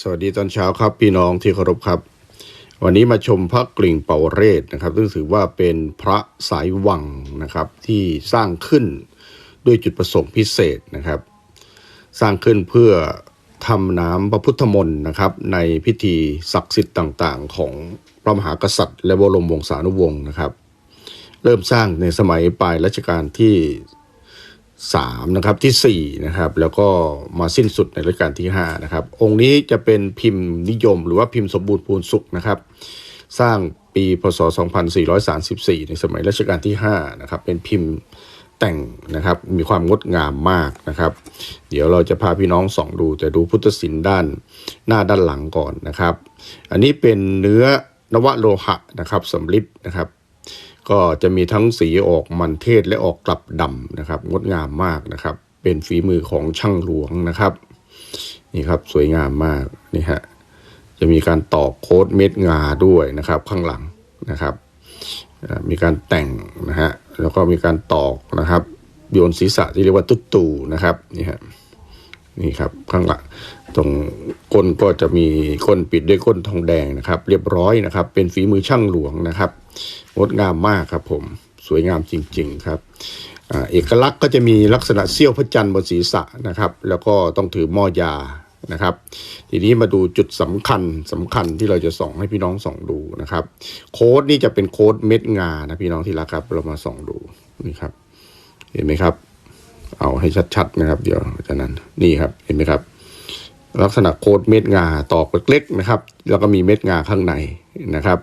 สวัสดีตอนเช้าครับพี่น้องที่เคารพครับ วันนี้มาชมพระกลิ่งเป่าเรศนะครับซึ่งถือว่าเป็นพระสายวังนะครับที่สร้างขึ้นด้วยจุดประสงค์พิเศษนะครับ สร้างขึ้นเพื่อทำน้ำพระพุทธมนต์นะครับในพิธีศักดิ์สิทธิ์ต่างๆ ของพระมหากษัตริย์ และบรมวงศานุวงศ์นะครับ เริ่มสร้างในสมัยปลายรัชกาลที่ สามนะครับที่สี่นะครับแล้วก็มาสิ้นสุดในรัชกาลที่ห้านะครับองค์นี้จะเป็นพิมพ์นิยม หรือว่าพิมพ์สมบูรณ์พูนสุขนะครับ สร้างปีพศ 2434 ในสมัยรัชกาลที่5นะครับเป็นพิมพ์แต่งนะครับมีความงดงามมากนะครับ เดี๋ยวเราจะพาพี่น้องส่องดูแต่ดูพุทธศิลป์ด้านหน้าด้านหลังก่อนนะครับ อันนี้เป็นเนื้อนวโลหะนะครับสำริดนะครับ ก็จะมีทั้งสีออกมันเทศและออกกลับดำนะครับ งดงามมากนะครับ เป็นฝีมือของช่างหลวงนะครับนี่ครับสวยงามมากนี่ฮะจะมีการตอกโค้ดเม็ดงาด้วยนะครับ ข้างหลังนะครับมีการแต่งนะฮะแล้วก็มีการตอกนะครับ โยนศีรษะที่เรียกว่าตุ๊ตูนะครับนี่ฮะนี่ครับข้างหลัง ตรงก้นก็จะมีก้นปิดด้วยก้นทองแดงนะครับ เรียบร้อยนะครับ เป็นฝีมือช่างหลวงนะครับงดงามมากครับผมสวยงามจริง ๆครับอเอกลักษณ์ก็จะมีลักษณะเสี้ยวพระจันทร์บนศีรษะนะครับ แล้วก็ต้องถือหม้อยานะครับ ทีนี้มาดูจุดสำคัญสำคัญที่เราจะส่องให้พี่น้องส่องดูนะครับ โค้ดนี่จะเป็นโค้ดเม็ดงานะพี่น้องที่รักครับ เรามาส่องดูนี่ครับ เห็นไหมครับ เอาให้ชัดๆนะครับ เดี๋ยวจากนั้นนี่ครับเห็นไหมครับ ลักษณะโค้ดเม็ดงาตอกเล็กๆนะครับ แล้วก็มีเม็ดงาข้างในนะครับ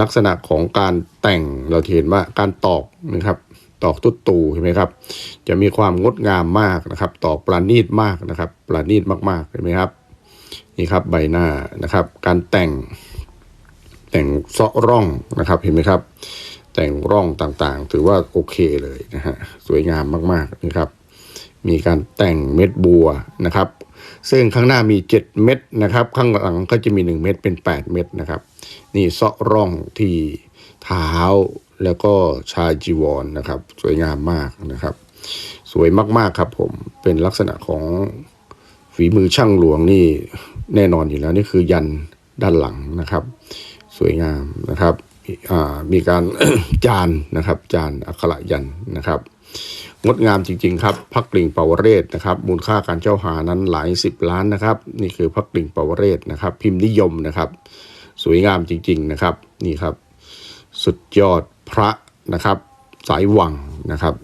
ลักษณะของการแต่งเราเห็นว่าการตอกนะครับตอกตุ๊ดตูเห็นไหมครับ จะมีความงดงามมากนะครับ ตอกปราณีตมากนะครับ ปราณีตมากๆเห็นไหมครับนี่ครับใบหน้านะครับ การแต่งแต่งเซาะร่องนะครับเห็นไหมครับ แต่งร่องต่างๆ ถือว่าโอเคเลยนะฮะสวยงามมากๆนะครับ มีการแต่งเม็ดบัวนะครับ ซึ่งข้างหน้ามี 7 เม็ดนะครับ ข้างหลังก็จะมี 1 เม็ดเป็น 8 เม็ดนะครับ นี่เซาะร่องที่เท้าแล้วก็ชายจีวรนนะครับ สวยงามมากนะครับ สวยมากๆครับผมเป็นลักษณะของฝีมือช่างหลวงนี่แน่นอนอยู่แล้วนี่คือยันด้านหลังนะครับ สวยงามนะครับ มีการจานนะครับ จานอักขระยันนะครับ งดงามจริง ๆ ครับพักกลิ่งเปาวเรศนะครับ มูลค่าการเจ้าหานั้นหลายสิบล้านนะครับ นี่คือพักกลิ่งเปาวเรศนะครับ พิมพ์นิยมนะครับ สวยงามจริง ๆนะครับ นี่ครับ สุดยอดพระนะครับ สายวังนะครับ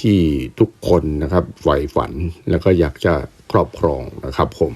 ที่ทุกคนนะครับใฝ่ฝันแล้วก็อยากจะครอบครองนะครับผม